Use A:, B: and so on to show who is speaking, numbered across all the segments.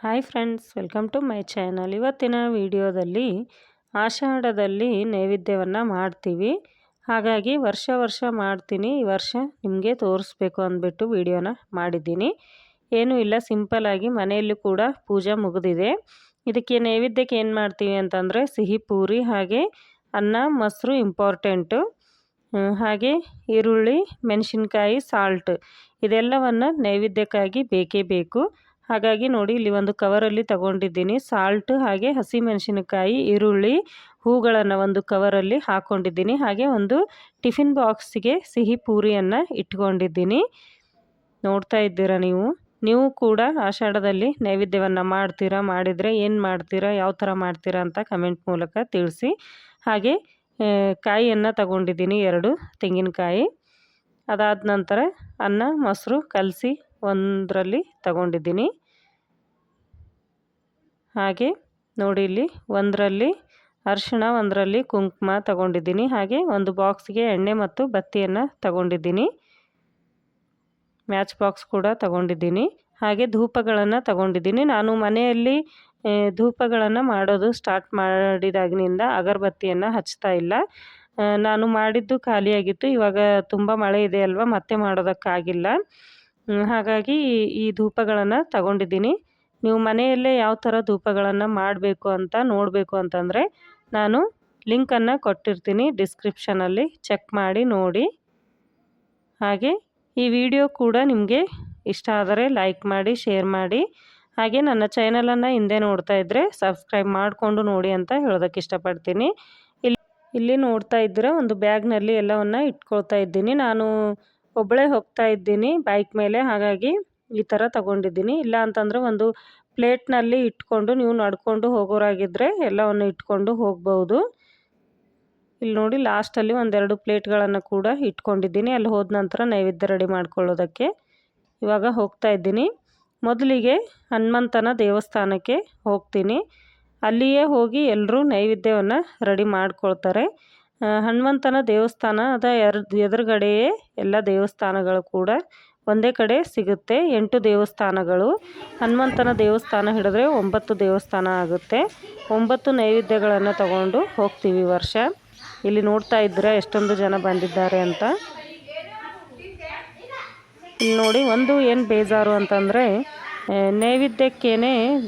A: Hi friends, welcome to my channel. ಇವತ್ತಿನ ವಿಡಿಯೋದಲ್ಲಿ ಆಷಾಢದಲ್ಲಿ ನೈವೇದ್ಯವನ್ನು ಮಾಡ್ತೀವಿ. ಹಾಗಾಗಿ ವರ್ಷ ವರ್ಷ ಮಾಡ್ತೀನಿ. ಈ ವರ್ಷ ನಿಮಗೆ ತೋರಿಸ್ಬೇಕು ಅಂದ್ಬಿಟ್ಟು ವಿಡಿಯೋನ ಮಾಡಿದ್ದೀನಿ. ಏನೂ ಇಲ್ಲ ಸಿಂಪಲಾಗಿ ಮನೆಯಲ್ಲೂ ಕೂಡ ಪೂಜೆ ಮುಗಿದಿದೆ. ಇದಕ್ಕೆ ನೈವೇದ್ಯಕ್ಕೆ ಏನು ಮಾಡ್ತೀವಿ ಅಂತಂದರೆ ಸಿಹಿ ಪೂರಿ ಹಾಗೆ ಅನ್ನ, ಮೊಸರು ಇಂಪಾರ್ಟೆಂಟು. ಹಾಗೆ ಈರುಳ್ಳಿ, ಮೆಣಸಿನ್ಕಾಯಿ, ಸಾಲ್ಟ್ ಇದೆಲ್ಲವನ್ನು ನೈವೇದ್ಯಕ್ಕಾಗಿ ಬೇಕೇ ಬೇಕು. ಹಾಗಾಗಿ ನೋಡಿ, ಇಲ್ಲಿ ಒಂದು ಕವರಲ್ಲಿ ತಗೊಂಡಿದ್ದೀನಿ. ಸಾಲ್ಟ್ ಹಾಗೆ ಹಸಿಮೆಣಸಿನಕಾಯಿ, ಈರುಳ್ಳಿ, ಹೂಗಳನ್ನು ಒಂದು ಕವರಲ್ಲಿ ಹಾಕ್ಕೊಂಡಿದ್ದೀನಿ ಹಾಗೆ ಒಂದು ಟಿಫಿನ್ ಬಾಕ್ಸಿಗೆ ಸಿಹಿ ಪೂರಿಯನ್ನು ಇಟ್ಕೊಂಡಿದ್ದೀನಿ. ನೋಡ್ತಾ ಇದ್ದೀರಾ ನೀವು? ನೀವು ಕೂಡ ಆಷಾಢದಲ್ಲಿ ನೈವೇದ್ಯವನ್ನು ಮಾಡ್ತೀರಾ, ಮಾಡಿದರೆ ಏನು ಮಾಡ್ತೀರಾ, ಯಾವ ಥರ ಮಾಡ್ತೀರಾ ಅಂತ ಕಮೆಂಟ್ ಮೂಲಕ ತಿಳಿಸಿ. ಹಾಗೆ ಕಾಯಿಯನ್ನು ತಗೊಂಡಿದ್ದೀನಿ, ಎರಡು ತೆಂಗಿನಕಾಯಿ. ಅದಾದ ನಂತರ ಅನ್ನ, ಮೊಸರು ಕಲಸಿ ಒಂದರಲ್ಲಿ ತಗೊಂಡಿದ್ದೀನಿ. ಹಾಗೆ ನೋಡಿ ಇಲ್ಲಿ ಒಂದರಲ್ಲಿ ಅರಿಶಿಣ, ಒಂದರಲ್ಲಿ ಕುಂಕುಮ ತಗೊಂಡಿದ್ದೀನಿ. ಹಾಗೆ ಒಂದು ಬಾಕ್ಸ್ಗೆ ಎಣ್ಣೆ ಮತ್ತು ಬತ್ತಿಯನ್ನು ತಗೊಂಡಿದ್ದೀನಿ. ಮ್ಯಾಚ್ ಬಾಕ್ಸ್ ಕೂಡ ತಗೊಂಡಿದ್ದೀನಿ. ಹಾಗೆ ಧೂಪಗಳನ್ನು ತಗೊಂಡಿದ್ದೀನಿ. ನಾನು ಮನೆಯಲ್ಲಿ ಧೂಪಗಳನ್ನು ಮಾಡೋದು ಸ್ಟಾರ್ಟ್ ಮಾಡಿದಾಗಿನಿಂದ ಅಗರಬತ್ತಿಯನ್ನು ಹಚ್ತಾ ಇಲ್ಲ. ನಾನು ಮಾಡಿದ್ದು ಖಾಲಿಯಾಗಿತ್ತು. ಇವಾಗ ತುಂಬ ಮಳೆ ಇದೆ ಅಲ್ವಾ, ಮತ್ತೆ ಮಾಡೋದಕ್ಕಾಗಿಲ್ಲ. ಹಾಗಾಗಿ ಈ ಧೂಪಗಳನ್ನು ತಗೊಂಡಿದ್ದೀನಿ. ನೀವು ಮನೆಯಲ್ಲೇ ಯಾವ ಥರ ಧೂಪಗಳನ್ನು ಮಾಡಬೇಕು ಅಂತ ನೋಡಬೇಕು ಅಂತಂದರೆ ನಾನು ಲಿಂಕನ್ನು ಕೊಟ್ಟಿರ್ತೀನಿ ಡಿಸ್ಕ್ರಿಪ್ಷನಲ್ಲಿ ಚೆಕ್ ಮಾಡಿ ನೋಡಿ. ಹಾಗೆ ಈ ವಿಡಿಯೋ ಕೂಡ ನಿಮಗೆ ಇಷ್ಟ ಆದರೆ ಲೈಕ್ ಮಾಡಿ, ಶೇರ್ ಮಾಡಿ. ಹಾಗೆ ನನ್ನ ಚಾನಲನ್ನು ಹಿಂದೆ ನೋಡ್ತಾ ಇದ್ದರೆ ಸಬ್ಸ್ಕ್ರೈಬ್ ಮಾಡಿಕೊಂಡು ನೋಡಿ ಅಂತ ಹೇಳೋದಕ್ಕೆ ಇಷ್ಟಪಡ್ತೀನಿ. ಇಲ್ಲಿ ಇಲ್ಲಿ ನೋಡ್ತಾ ಇದ್ದರೆ ಒಂದು ಬ್ಯಾಗ್ನಲ್ಲಿ ಎಲ್ಲವನ್ನು ಇಟ್ಕೊಳ್ತಾ ಇದ್ದೀನಿ. ನಾನು ಒಬ್ಬಳೇ ಹೋಗ್ತಾ ಇದ್ದೀನಿ ಬೈಕ್ ಮೇಲೆ. ಹಾಗಾಗಿ ಈ ಥರ ತಗೊಂಡಿದ್ದೀನಿ. ಇಲ್ಲ ಅಂತಂದರೆ ಒಂದು ಪ್ಲೇಟ್ನಲ್ಲಿ ಇಟ್ಕೊಂಡು ನೀವು ನಡ್ಕೊಂಡು ಹೋಗೋರಾಗಿದ್ದರೆ ಎಲ್ಲವನ್ನು ಇಟ್ಕೊಂಡು ಹೋಗ್ಬೋದು. ಇಲ್ಲಿ ನೋಡಿ ಲಾಸ್ಟಲ್ಲಿ ಒಂದೆರಡು ಪ್ಲೇಟ್ಗಳನ್ನು ಕೂಡ ಇಟ್ಕೊಂಡಿದ್ದೀನಿ. ಅಲ್ಲಿ ಹೋದ ನಂತರ ನೈವೇದ್ಯ ರೆಡಿ ಮಾಡ್ಕೊಳ್ಳೋದಕ್ಕೆ ಇವಾಗ ಹೋಗ್ತಾ ಇದ್ದೀನಿ. ಮೊದಲಿಗೆ ಹನುಮಂತನ ದೇವಸ್ಥಾನಕ್ಕೆ ಹೋಗ್ತೀನಿ. ಅಲ್ಲಿಯೇ ಹೋಗಿ ಎಲ್ಲರೂ ನೈವೇದ್ಯವನ್ನು ರೆಡಿ ಮಾಡ್ಕೊಳ್ತಾರೆ. ಹನುಮಂತನ ದೇವಸ್ಥಾನದ ಎರ್ ಎದುರುಗಡೆಯೇ ಎಲ್ಲ ದೇವಸ್ಥಾನಗಳು ಕೂಡ ಒಂದೇ ಕಡೆ ಸಿಗುತ್ತೆ. ಎಂಟು ದೇವಸ್ಥಾನಗಳು. ಹನುಮಂತನ ದೇವಸ್ಥಾನ ಹಿಡಿದ್ರೆ ಒಂಬತ್ತು ದೇವಸ್ಥಾನ ಆಗುತ್ತೆ. ಒಂಬತ್ತು ನೈವೇದ್ಯಗಳನ್ನು ತಗೊಂಡು ಹೋಗ್ತೀವಿ ವರ್ಷ. ಇಲ್ಲಿ ನೋಡ್ತಾ ಇದ್ರೆ ಎಷ್ಟೊಂದು ಜನ ಬಂದಿದ್ದಾರೆ ಅಂತ. ನೋಡಿ ಒಂದು ಏನು ಬೇಜಾರು ಅಂತಂದರೆ ನೈವೇದ್ಯಕ್ಕೇ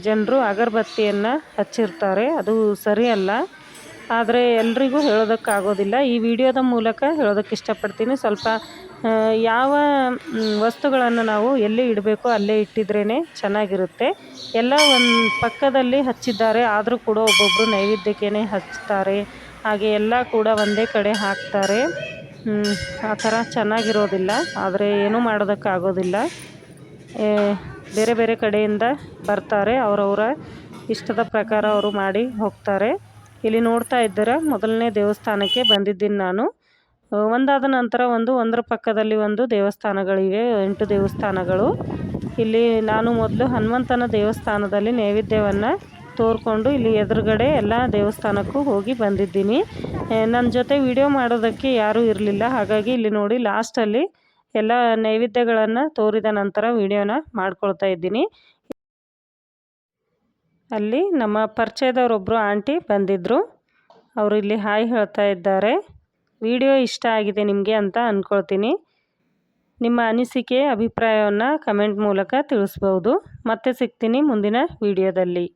A: ಜನರು ಅಗರಬತ್ತಿಯನ್ನು ಹಚ್ಚಿರ್ತಾರೆ. ಅದು ಸರಿಯಲ್ಲ. ಆದರೆ ಎಲ್ರಿಗೂ ಹೇಳೋದಕ್ಕಾಗೋದಿಲ್ಲ. ಈ ವಿಡಿಯೋದ ಮೂಲಕ ಹೇಳೋದಕ್ಕೆ ಇಷ್ಟಪಡ್ತೀನಿ. ಸ್ವಲ್ಪ ಯಾವ ವಸ್ತುಗಳನ್ನು ನಾವು ಎಲ್ಲಿ ಇಡಬೇಕೋ ಅಲ್ಲೇ ಇಟ್ಟಿದ್ರೇ ಚೆನ್ನಾಗಿರುತ್ತೆ. ಎಲ್ಲ ಒಂದು ಪಕ್ಕದಲ್ಲಿ ಹಚ್ಚಿದ್ದಾರೆ. ಆದರೂ ಕೂಡ ಒಬ್ಬೊಬ್ಬರು ನೈವೇದ್ಯಕ್ಕೇ ಹಚ್ತಾರೆ. ಹಾಗೆ ಎಲ್ಲ ಕೂಡ ಒಂದೇ ಕಡೆ ಹಾಕ್ತಾರೆ. ಆ ಥರ ಚೆನ್ನಾಗಿರೋದಿಲ್ಲ. ಆದರೆ ಏನೂ ಮಾಡೋದಕ್ಕಾಗೋದಿಲ್ಲ. ಬೇರೆ ಬೇರೆ ಕಡೆಯಿಂದ ಬರ್ತಾರೆ. ಅವರವರ ಇಷ್ಟದ ಪ್ರಕಾರ ಅವರು ಮಾಡಿ ಹೋಗ್ತಾರೆ. ಇಲ್ಲಿ ನೋಡ್ತಾ ಇದ್ದರೆ, ಮೊದಲನೇ ದೇವಸ್ಥಾನಕ್ಕೆ ಬಂದಿದ್ದೀನಿ ನಾನು. ಒಂದಾದ ನಂತರ ಒಂದು ಒಂದರ ಪಕ್ಕದಲ್ಲಿ ಒಂದು ದೇವಸ್ಥಾನಗಳಿವೆ, ಎಂಟು ದೇವಸ್ಥಾನಗಳು. ಇಲ್ಲಿ ನಾನು ಮೊದಲು ಹನುಮಂತನ ದೇವಸ್ಥಾನದಲ್ಲಿ ನೈವೇದ್ಯವನ್ನು ತೋರಿಕೊಂಡು ಇಲ್ಲಿ ಎದುರುಗಡೆ ಎಲ್ಲ ದೇವಸ್ಥಾನಕ್ಕೂ ಹೋಗಿ ಬಂದಿದ್ದೀನಿ. ನನ್ನ ಜೊತೆ ವಿಡಿಯೋ ಮಾಡೋದಕ್ಕೆ ಯಾರೂ ಇರಲಿಲ್ಲ, ಹಾಗಾಗಿ ಇಲ್ಲಿ ನೋಡಿ ಲಾಸ್ಟಲ್ಲಿ ಎಲ್ಲ ನೈವೇದ್ಯಗಳನ್ನು ತೋರಿದ ನಂತರ ವಿಡಿಯೋನ ಮಾಡ್ಕೊಳ್ತಾ ಇದ್ದೀನಿ. ಅಲ್ಲಿ ನಮ್ಮ ಪರಿಚಯದವರೊಬ್ಬರು ಆಂಟಿ ಬಂದಿದ್ದರು ಅವರು ಇಲ್ಲಿ ಹಾಯ್ ಹೇಳ್ತಾ ಇದ್ದಾರೆ. ವಿಡಿಯೋ ಇಷ್ಟ ಆಗಿದೆ ನಿಮಗೆ ಅಂತ ಅಂದ್ಕೊಳ್ತೀನಿ ನಿಮ್ಮ ಅನಿಸಿಕೆ, ಅಭಿಪ್ರಾಯವನ್ನು ಕಮೆಂಟ್ ಮೂಲಕ ತಿಳಿಸ್ಬೋದು. ಮತ್ತೆ ಸಿಗ್ತೀನಿ ಮುಂದಿನ ವಿಡಿಯೋದಲ್ಲಿ.